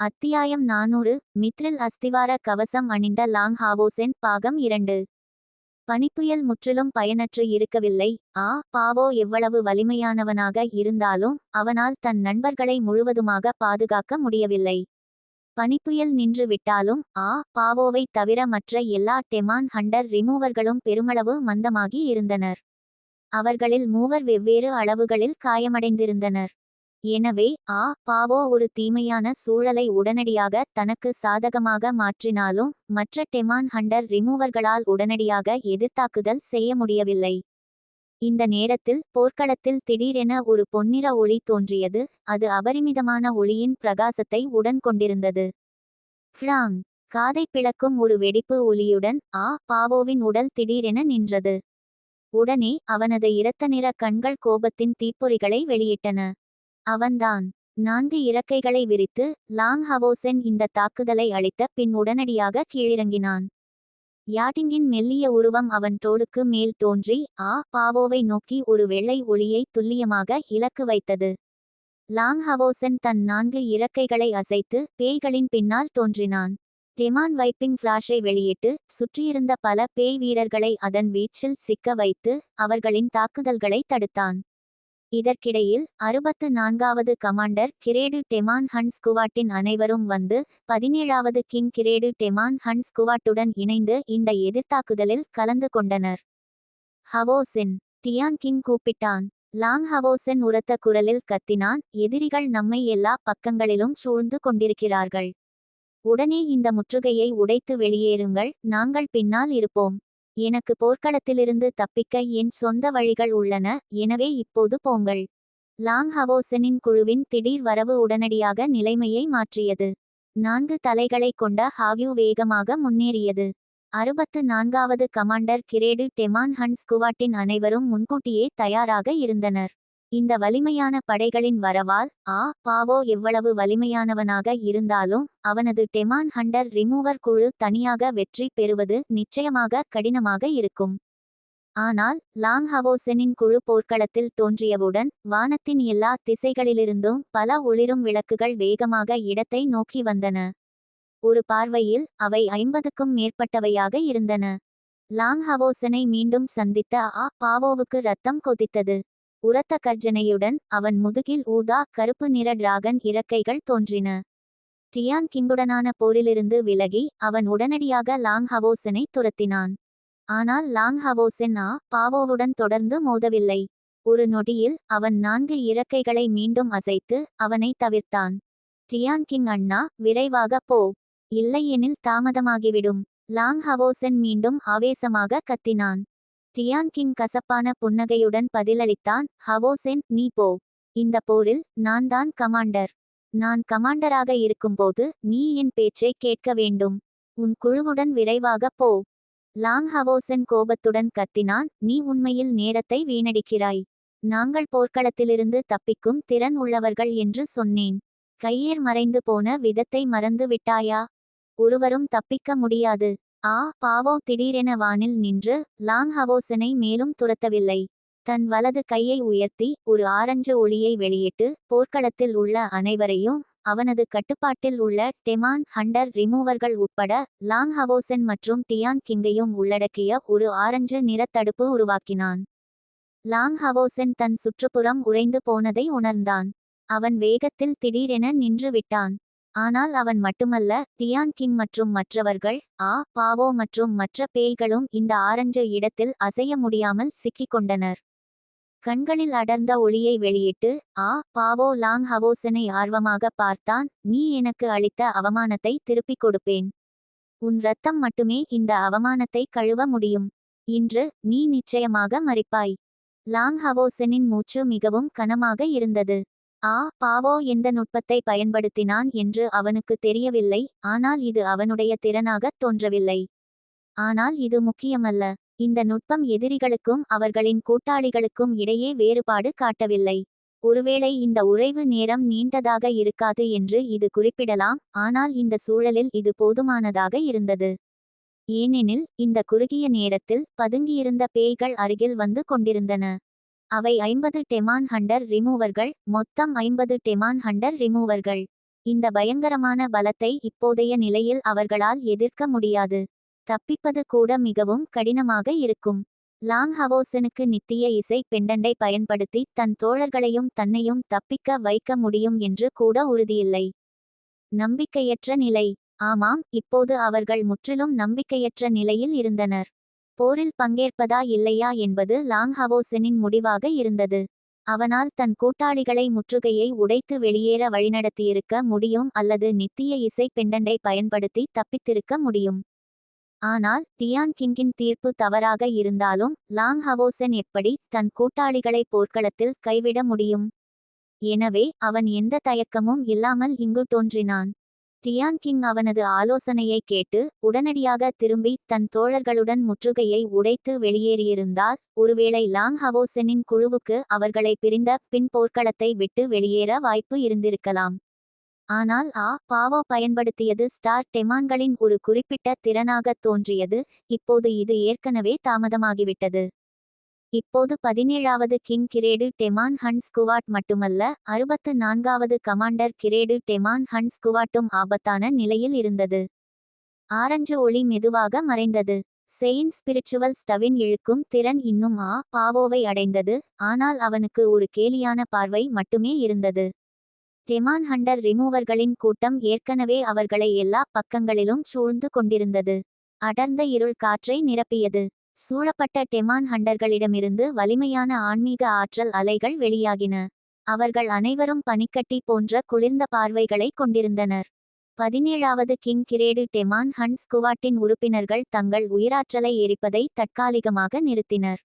அத்தியாயம் நானூறு. மித்ரில் அஸ்திவார கவசம் அணிந்த லாங் ஹாவோசென் பாகம் இரண்டு. பனிப்புயல் முற்றிலும் பயனற்று இருக்கவில்லை. ஆ பாவோ எவ்வளவு வலிமையானவனாக இருந்தாலும் அவனால் தன் நண்பர்களை முழுவதுமாக பாதுகாக்க முடியவில்லை. பனிப்புயல் நின்று விட்டாலும் ஆ பாவோவை தவிர மற்ற எல்லா டெமான் ஹண்டர் ரிமூவர்களும் பெருமளவு மந்தமாகி இருந்தனர். அவர்களில் மூவர் வெவ்வேறு அளவுகளில் காயமடைந்திருந்தனர். எனவே ஆ பாவோ ஒரு தீமையான சூழலை உடனடியாக தனக்கு சாதகமாக மாற்றினாலும் மற்ற டெமான் ஹண்டர் ரிமூவர்களால் உடனடியாக எதிர்த்தாக்குதல் செய்ய முடியவில்லை. இந்த நேரத்தில் போர்க்களத்தில் திடீரென ஒரு பொன்னிற ஒளி தோன்றியது அது அபரிமிதமான ஒளியின் பிரகாசத்தை உடன் கொண்டிருந்தது. ஹ்ளாங் காதை பிளக்கும் ஒரு வெடிப்பு ஒலியுடன் ஆ பாவோவின் உடல் திடீரென நின்றது. உடனே அவனது இரத்த நிற கண்கள் கோபத்தின் தீப்பொறிகளை வெளியிட்டன. அவன்தான். நான்கு இறக்கைகளை விரித்து லாங் ஹவோசென் இந்த தாக்குதலை அளித்த பின் உடனடியாக கீழிறங்கினான். யாட்டிங்கின் மெல்லிய உருவம் அவன் தோளுக்கு மேல் தோன்றி ஆ பாவோவை நோக்கி ஒரு வெள்ளை ஒளியை துல்லியமாக இலக்கு வைத்தது. லாங் ஹவோசன் தன் நான்கு இறக்கைகளை அசைத்து பேய்களின் பின்னால் தோன்றினான். டெமான் வைப்பிங் ஃபிளாஷை வெளியிட்டு சுற்றியிருந்த பல பேய் வீரர்களை அதன் வீச்சில் சிக்க வைத்து அவர்களின் தாக்குதல்களை தடுத்தான். இதற்கிடையில் அறுபத்து நான்காவது கமாண்டர் கிரேடு டெமான் ஹன் ஸ்குவாட்டின் அனைவரும் வந்து பதினேழாவது கிங் கிரேடு டெமான் ஹன் ஸ்குவாட்டுடன் இணைந்து இந்த எதிர்த்தாக்குதலில் கலந்து கொண்டனர். ஹவோசின் டியான் கிங் கூப்பிட்டான். லாங் ஹவோசென் உரத்த குரலில் கத்தினான். எதிரிகள் நம்மை எல்லா பக்கங்களிலும் சூழ்ந்து கொண்டிருக்கிறார்கள். உடனே இந்த முற்றுகையை உடைத்து வெளியேறுங்கள். நாங்கள் பின்னால் இருப்போம். எனக்கு போர்க்களத்திலிருந்து தப்பிக்க என் சொந்த வழிகள் உள்ளன எனவே இப்போது போங்கள். லாங் ஹவோசனின் குழுவின் திடீர் வரவு உடனடியாக நிலைமையை மாற்றியது. நான்கு தலைகளை கொண்ட ஹாவ்யூ வேகமாக முன்னேறியது. அறுபத்து நான்காவது கமாண்டர் கிரேடு டெமான் ஹன் ஸ்குவாட்டின் அனைவரும் முன்கூட்டியே தயாராக இருந்தனர். இந்த வலிமையான படைகளின் வரவால் ஆ பாவோ எவ்வளவு வலிமையானவனாக இருந்தாலும் அவனது டெமான் ஹண்டர் ரிமூவர் குழு தனியாக வெற்றி பெறுவது நிச்சயமாக கடினமாக இருக்கும். ஆனால் லாங் ஹவோசெனின் குழு போர்க்களத்தில் தோன்றியவுடன் வானத்தின் எல்லா திசைகளிலிருந்தும் பல ஒளிரும் விளக்குகள் வேகமாக இடத்தை நோக்கி வந்தன. ஒரு பார்வையில் அவை ஐம்பதுக்கும் மேற்பட்டவையாக இருந்தன. லாங் ஹவோசனை மீண்டும் சந்தித்த ஆ பாவோவுக்கு ரத்தம் கொதித்தது. உரத்த கர்ஜனையுடன் அவன் முதுகில் ஊதா கருப்பு நிற டிராகன் இறக்கைகள் தோன்றின. டியான் கிங்குடனான போரிலிருந்து விலகி அவன் உடனடியாக லாங் ஹவோசனை துரத்தினான். ஆனால் லாங் ஹவோசென் ஆ பாவோவுடன் தொடர்ந்து மோதவில்லை. ஒரு நொடியில் அவன் நான்கு இறக்கைகளை மீண்டும் அசைத்து அவனை தவிர்த்தான். டியான் கிங் அண்ணா விரைவாக போ. இல்லையெனில் தாமதமாகிவிடும். லாங் ஹவோசென் மீண்டும் ஆவேசமாக கத்தினான். டியான் கிங் கசப்பான புன்னகையுடன் பதிலளித்தான் ஹவோசென் நீ போ. இந்த போரில் நான் தான் கமாண்டர். நான் கமாண்டராக இருக்கும்போது நீ என் பேச்சை கேட்க வேண்டும். உன் குழுவுடன் விரைவாக போ லாங் ஹவோசென் கோபத்துடன் கத்தினான் நீ உண்மையில் நேரத்தை வீணடிக்கிறாய். நாங்கள் போர்க்களத்திலிருந்து தப்பிக்கும் திறன் உள்ளவர்கள் என்று சொன்னேன். கையேர் மறைந்து போன விதத்தை மறந்து விட்டாயா ஒருவரும் தப்பிக்க முடியாது. ஆ பாவோ திடீரென வானில் நின்று லாங் ஹவோசனை மேலும் துரத்தவில்லை. தன் வலது கையை உயர்த்தி ஒரு ஆரஞ்சு ஒளியை வெளியிட்டு போர்க்களத்தில் உள்ள அனைவரையும் அவனது கட்டுப்பாட்டில் உள்ள டெமான் ஹண்டர் ரிமூவர்கள் உட்பட லாங் ஹவோசன் மற்றும் டியான் கிங்கையும் உள்ளடக்கிய ஒரு ஆரஞ்சு நிறத்தடுப்பு உருவாக்கினான். லாங் ஹவோசன் தன் சுற்றுப்புறம் உறைந்து போனதை உணர்ந்தான். அவன் வேகத்தில் திடீரென நின்று விட்டான். ஆனால் அவன் மட்டுமல்ல டியான் கிங் மற்றும் மற்றவர்கள் ஆ பாவோ மற்றும் மற்ற பேய்களும் இந்த ஆரஞ்சு இடத்தில் அசைய முடியாமல் சிக்கிக் கொண்டனர் கண்களில் அடர்ந்த ஒளியை வெளியிட்டு ஆ பாவோ லாங் ஹவோசனை ஆர்வமாக பார்த்தான் நீ எனக்கு அளித்த அவமானத்தை திருப்பிக் கொடுப்பேன். உன் ரத்தம் மட்டுமே இந்த அவமானத்தை கழுவ முடியும். இன்று நீ நிச்சயமாக மறிப்பாய் லாங் ஹவோசனின் மூச்சு மிகவும் கனமாக இருந்தது. ஆ பாவோ எந்த நுட்பத்தை பயன்படுத்தினான் என்று அவனுக்கு தெரியவில்லை ஆனால் இது அவனுடைய திறனாகத் தோன்றவில்லை. ஆனால் இது முக்கியமல்ல இந்த நுட்பம் எதிரிகளுக்கும் அவர்களின் கூட்டாளிகளுக்கும் இடையே வேறுபாடு காட்டவில்லை. ஒருவேளை இந்த உறைவு நேரம் நீண்டதாக இருக்காது என்று இது குறிப்பிடலாம் ஆனால் இந்த சூழலில் இது போதுமானதாக இருந்தது. ஏனெனில் இந்த குறுகிய நேரத்தில் பதுங்கியிருந்த பேய்கள் அருகில் வந்து கொண்டிருந்தன. அவை ஐம்பது டெமான் ஹண்டர் ரிமூவர்கள் மொத்தம் ஐம்பது டெமான் ஹண்டர் ரிமூவர்கள். இந்த பயங்கரமான பலத்தை இப்போதைய நிலையில் அவர்களால் எதிர்க்க முடியாது. தப்பிப்பது கூட மிகவும் கடினமாக இருக்கும். லாங் ஹவோசனுக்கு நித்திய இசை பெண்டண்டை பயன்படுத்தி தன் தோழர்களையும் தன்னையும் தப்பிக்க வைக்க முடியும் என்று கூட உறுதியில்லை. நம்பிக்கையற்ற நிலை. ஆமாம் இப்போது அவர்கள் முற்றிலும் நம்பிக்கையற்ற நிலையில் இருந்தனர். போரில் பங்கேற்பதா இல்லையா என்பது லாங் ஹவோசனின் முடிவாக இருந்தது. அவனால் தன் கூட்டாளிகளை முற்றுகையை உடைத்து வெளியேற வழிநடத்தியிருக்க முடியும் அல்லது நித்திய இசை பெண்டண்டை பயன்படுத்தி தப்பித்திருக்க முடியும். ஆனால் டியான் கிங்கின் தீர்ப்பு தவறாக இருந்தாலும் லாங் ஹவோசன் எப்படி தன் கூட்டாளிகளை போர்க்களத்தில் கைவிட முடியும்? எனவே அவன் எந்த தயக்கமும் இல்லாமல் இங்கு தோன்றினான். டியான் கிங் அவனது ஆலோசனையை கேட்டு உடனடியாக திரும்பி தன் தோழர்களுடன் முற்றுகையை உடைத்து வெளியேறியிருந்தார். ஒருவேளை லாங் ஹவோசனின் குழுவுக்கு அவர்களை பிரிந்த பின் போர்க்களத்தை விட்டு வெளியேற வாய்ப்பு இருந்திருக்கலாம். ஆனால் ஆ பாவோ பயன்படுத்தியது ஸ்டார் டெமான்களின் ஒரு குறிப்பிட்ட திறனாகத் தோன்றியது. இப்போது இது ஏற்கனவே தாமதமாகிவிட்டது. இப்போது பதினேழாவது king grade demon hunt squad மட்டுமல்ல அறுபத்து நான்காவது கமாண்டர் கிரேடு டெமான் ஹன் ஸ்குவாட்டும் ஆபத்தான நிலையில் இருந்தது. ஆரஞ்சு ஒளி மெதுவாக மறைந்தது. செயின்ட் ஸ்பிரிச்சுவல் ஸ்டவின் இழுக்கும் திறன் இன்னும் ஆ பாவோவை அடைந்தது ஆனால் அவனுக்கு ஒரு கேலியான பார்வை மட்டுமே இருந்தது. டெமான் ஹண்டர் ரிமூவர்களின் கூட்டம் ஏற்கனவே அவர்களை எல்லா பக்கங்களிலும் சூழ்ந்து கொண்டிருந்தது. அடர்ந்த இருள் காற்றை நிரப்பியது. சூழப்பட்ட டெமான் ஹண்டர்களிடமிருந்து வலிமையான ஆன்மீக ஆற்றல் அலைகள் வெளியாகின. அவர்கள் அனைவரும் பனிக்கட்டி போன்ற குளிர்ந்த பார்வைகளை கொண்டிருந்தனர். பதினேழாவது கிங் கிரேடு டெமான் ஹண்ட் ஸ்குவாட்டின் உறுப்பினர்கள் தங்கள் உயிராற்றலை எரிப்பதை தற்காலிகமாக நிறுத்தினர்.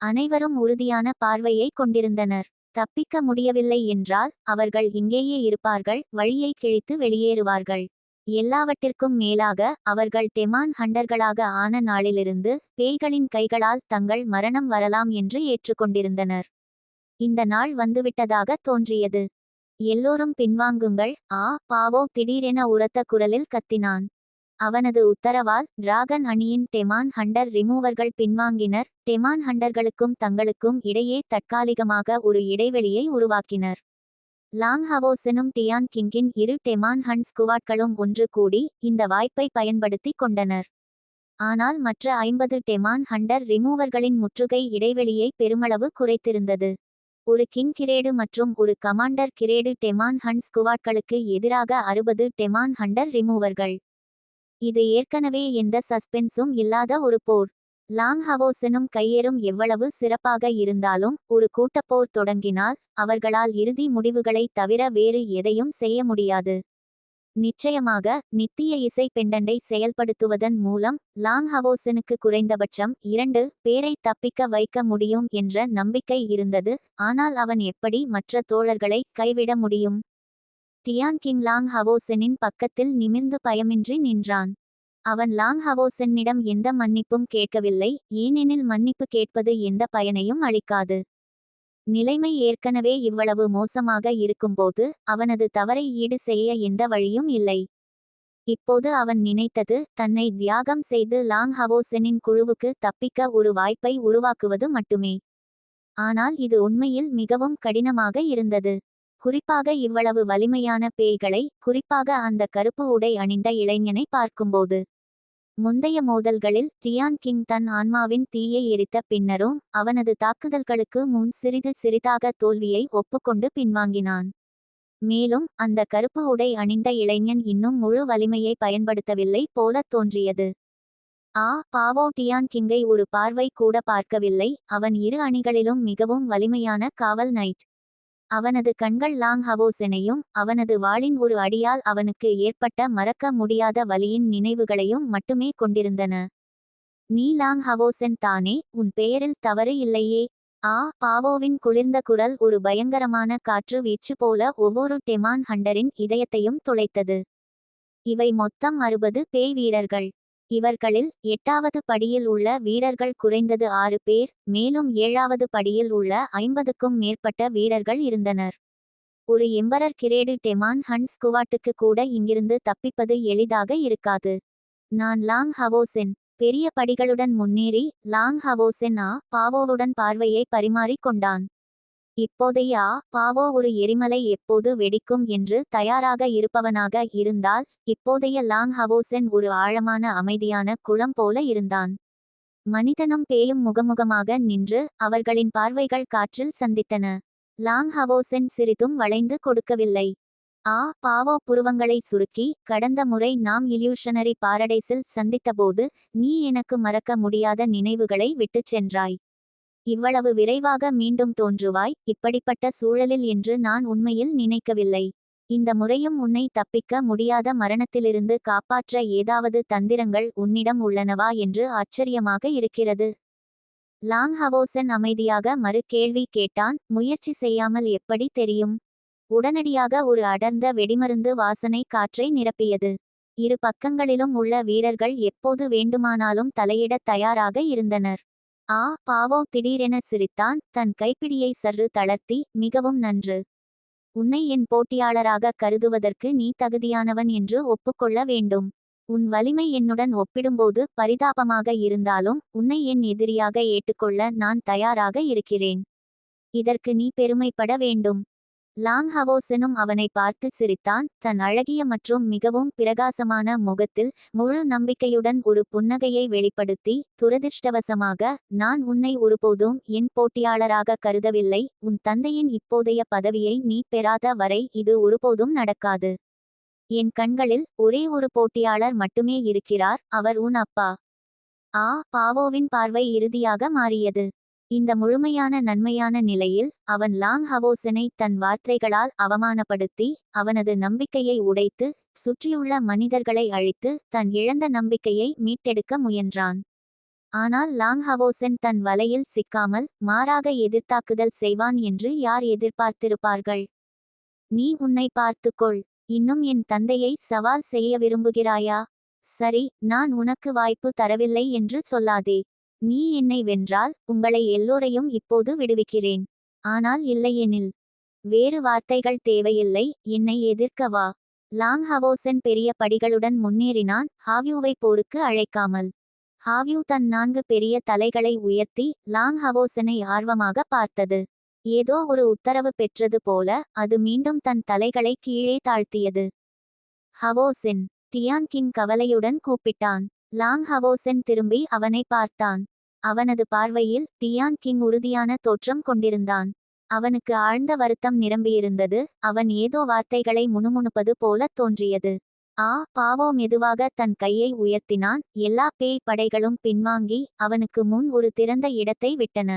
அனைவரும் உறுதியான பார்வையை கொண்டிருந்தனர். தப்பிக்க முடியவில்லை என்றால் அவர்கள் இங்கேயே இருப்பார்கள் வழியை கிழித்து வெளியேறுவார்கள். எல்லாவற்றிற்கும் மேலாக அவர்கள் தெமான் ஹண்டர்களாக ஆன நாளிலிருந்து பேய்களின் கைகளால் தங்கள் மரணம் வரலாம் என்று ஏற்றுக்கொண்டிருந்தனர். இந்த நாள் வந்துவிட்டதாக தோன்றியது. எல்லோரும் பின்வாங்குங்கள். ஆ பாவோ திடீரென உரத்த குரலில் கத்தினான். அவனது உத்தரவால் டிராகன் அணியின் டெமான் ஹண்டர் ரிமூவர்கள் பின்வாங்கினர். டெமான் ஹண்டர்களுக்கும் தங்களுக்கும் இடையே தற்காலிகமாக ஒரு இடைவெளியை உருவாக்கினர். லாங் ஹவோசெனும் டியான் கிங்கின் இரு டெமான் ஹண்ட் ஸ்குவாட்களும் ஒன்று கூடி இந்த வாய்ப்பை பயன்படுத்தி கொண்டனர். ஆனால் மற்ற ஐம்பது டெமான் ஹண்டர் ரிமூவர்களின் முற்றுகை இடைவெளியை பெருமளவு குறைத்திருந்தது. ஒரு கிங் கிரேடு மற்றும் ஒரு கமாண்டர் கிரேடு டெமான் ஹண்ட் ஸ்குவாட்களுக்கு எதிராக அறுபது டெமான் ஹண்டர் ரிமூவர்கள். இது ஏற்கனவே எந்த சஸ்பென்ஸும் இல்லாத ஒரு போர். லாங் ஹவோசனும் கையேறும் எவ்வளவு சிறப்பாக இருந்தாலும் ஒரு கூட்டப்போர் தொடங்கினால் அவர்களால் இறுதி முடிவுகளை தவிர வேறு எதையும் செய்ய முடியாது. நிச்சயமாக நித்திய இசை பெண்டண்டை செயல்படுத்துவதன் மூலம் லாங் ஹவோசனுக்கு குறைந்தபட்சம் இரண்டு பேரை தப்பிக்க வைக்க முடியும் என்ற நம்பிக்கை இருந்தது ஆனால் அவன் எப்படி மற்ற தோழர்களை கைவிட முடியும்? டியான் கிங் லாங் ஹவோசனின் பக்கத்தில் நிமிர்ந்து பயமின்றி நின்றான். அவன் லாங் ஹவோசென்னிடம் எந்த மன்னிப்பும் கேட்கவில்லை ஏனெனில் மன்னிப்பு கேட்பது எந்த பயனையும் அளிக்காது. நிலைமை ஏற்கனவே இவ்வளவு மோசமாக இருக்கும்போது அவனது தவறை ஈடு செய்ய எந்த வழியும் இல்லை. இப்போது அவன் நினைத்தது தன்னை தியாகம் செய்து லாங் ஹவோசனின் குழுவுக்கு தப்பிக்க ஒரு வாய்ப்பை உருவாக்குவது மட்டுமே. ஆனால் இது உண்மையில் மிகவும் கடினமாக இருந்தது. குறிப்பாக இவ்வளவு வலிமையான பேய்களை குறிப்பாக அந்த கருப்பு உடை அணிந்த இளைஞனை பார்க்கும்போது. முந்தைய மோதல்களில் டியான் கிங் தன் ஆன்மாவின் தீயை எரித்த பின்னரும் அவனது தாக்குதல்களுக்கு முன் சிறிது சிறிதாக தோல்வியை ஒப்புக்கொண்டு பின்வாங்கினான். மேலும் அந்த கருப்பு உடை அணிந்த இளைஞன் இன்னும் முழு வலிமையை பயன்படுத்தவில்லை போல தோன்றியது. ஆ பாவோ டியான் கிங்கை ஒரு பார்வை கூட பார்க்கவில்லை. அவன் இரு அணிகளிலும் மிகவும் வலிமையான காவல் நைட். அவனது கண்கள் லாங் ஹவோசெனையும் அவனது வாளின் ஒரு அடியால் அவனுக்கு ஏற்பட்ட மறக்க முடியாத வலியின் நினைவுகளையும் மட்டுமே கொண்டிருந்தன. நீ லாங் ஹவோசென் தானே? உன் பெயரில் தவறு இல்லையே. ஆ பாவோவின் குளிர்ந்த குரல் ஒரு பயங்கரமான காற்று வீச்சு போல ஒவ்வொரு டெமான் ஹண்டரின் இதயத்தையும் துளைத்தது. இவை மொத்தம் அறுபது பேய் வீரர்கள். இவர்களில் எட்டாவது படியில் உள்ள வீரர்கள் குறைந்தது ஆறு பேர் மேலும் ஏழாவது படியில் உள்ள ஐம்பதுக்கும் மேற்பட்ட வீரர்கள் இருந்தனர். ஒரு எம்பரர் கிரேடு டெமான் ஹன் ஸ்குவாட்டுக்கு கூட இங்கிருந்து தப்பிப்பது எளிதாக இருக்காது. நான் லாங் ஹவோசென் பெரிய படிகளுடன் முன்னேறி லாங் ஹவோசென் ஆ பாவோவுடன் பார்வையை பரிமாறிக் கொண்டான். இப்போதைய ஆ பாவோ ஒரு எரிமலை எப்போது வெடிக்கும் என்று தயாராக இருப்பவனாக இருந்தால் இப்போதைய லாங் ஹவோசென் ஒரு ஆழமான அமைதியான குளம் போல இருந்தான். மனிதனும் பேயும் முகமுகமாக நின்று அவர்களின் பார்வைகள் காற்றில் சந்தித்தன. லாங் ஹவோசென் சிறிதும் வளைந்து கொடுக்கவில்லை. ஆ பாவோ புருவங்களை சுருக்கி கடந்த முறை நாம் இல்யூஷனரி பாரடைஸில் சந்தித்தபோது நீ எனக்கு மறக்க முடியாத நினைவுகளை விட்டுச் சென்றாய். இவ்வளவு விரைவாக மீண்டும் தோன்றுவாய் இப்படிப்பட்ட சூழலில் என்று நான் உண்மையில் நினைக்கவில்லை. இந்த முறையும் உன்னை தப்பிக்க முடியாத மரணத்திலிருந்து காப்பாற்ற ஏதாவது தந்திரங்கள் உன்னிடம் உள்ளனவா என்று ஆச்சரியமாக இருக்கிறது. லாங் ஹவோசன் அமைதியாக மறு கேள்வி கேட்டான் முயற்சி செய்யாமல் எப்படி தெரியும்? உடனடியாக ஒரு அடர்ந்த வெடிமருந்து வாசனை காற்றை நிரப்பியது. இரு பக்கங்களிலும் உள்ள வீரர்கள் எப்போது வேண்டுமானாலும் தலையிடத் தயாராக இருந்தனர். ஆ பாவோ திடீரென சிரித்தான் தன் கைப்பிடியை சற்று தளர்த்தி மிகவும் நன்று. உன்னை என் போட்டியாளராக கருதுவதற்கு நீ தகுதியானவன் என்று ஒப்புக்கொள்ள வேண்டும். உன் வலிமை என்னுடன் ஒப்பிடும்போது பரிதாபமாக இருந்தாலும் உன்னை என் எதிரியாக ஏற்றுக்கொள்ள நான் தயாராக இருக்கிறேன். இதற்கு நீ பெருமைப்பட வேண்டும். லாங் ஹவோசனும் அவனை பார்த்து சிரித்தான் தன் அழகிய மற்றும் மிகவும் பிரகாசமான முகத்தில் முழு நம்பிக்கையுடன் ஒரு புன்னகையை வெளிப்படுத்தி துரதிர்ஷ்டவசமாக நான் உன்னை ஒருபோதும் என் போட்டியாளராக கருதவில்லை உன் தந்தையின் இப்போதைய பதவியை நீ பெறாத வரை இது ஒருபோதும் நடக்காது. என் கண்களில் ஒரே ஒரு போட்டியாளர் மட்டுமே இருக்கிறார் அவர் உன் அப்பா. ஆ பாவோவின் பார்வை இறுதியாக மாறியது. இந்த முழுமையான நன்மையான நிலையில் அவன் லாங் ஹவோசனை தன் வார்த்தைகளால் அவமானப்படுத்தி அவனது நம்பிக்கையை உடைத்து சுற்றியுள்ள மனிதர்களை அழித்து தன் இழந்த நம்பிக்கையை மீட்டெடுக்க முயன்றான். ஆனால் லாங் ஹவோசன் தன் வலையில் சிக்காமல் மாறாக எதிர்த்தாக்குதல் செய்வான் என்று யார் எதிர்பார்த்திருப்பார்கள்? நீ உன்னை பார்த்துக்கொள். இன்னும் என் தந்தையை சவால் செய்ய விரும்புகிறாயா? சரி நான் உனக்கு வாய்ப்பு தரவில்லை என்று சொல்லாதே. நீ என்னை வென்றால் உங்களை எல்லோரையும் இப்போது விடுவிக்கிறேன். ஆனால் இல்லையெனில் வேறு வார்த்தைகள் தேவையில்லை என்னை எதிர்க்க வா. லாங் ஹவோசன் பெரிய படிகளுடன் முன்னேறினான் ஹாவ்யூவை போருக்கு அழைக்காமல். ஹாவ்யூ தன் நான்கு பெரிய தலைகளை உயர்த்தி லாங் ஹவோசனை ஆர்வமாக பார்த்தது. ஏதோ ஒரு உத்தரவு பெற்றது போல அது மீண்டும் தன் தலைகளை கீழே தாழ்த்தியது. ஹவோசென் டியான் கிங் கவலையுடன் கூப்பிட்டான். லாங் ஹவோசென் திரும்பி அவனை பார்த்தான். அவனது பார்வையில் டியான் கிங் உறுதியான தோற்றம் கொண்டிருந்தான். அவனுக்கு ஆழ்ந்த வருத்தம் நிரம்பியிருந்தது. அவன் ஏதோ வார்த்தைகளை முணுமுணுப்பது போலத் தோன்றியது. ஆ பாவோ மெதுவாக தன் கையை உயர்த்தினான். எல்லா பேய் படைகளும் பின்வாங்கி அவனுக்கு முன் ஒரு திறந்த இடத்தை விட்டன.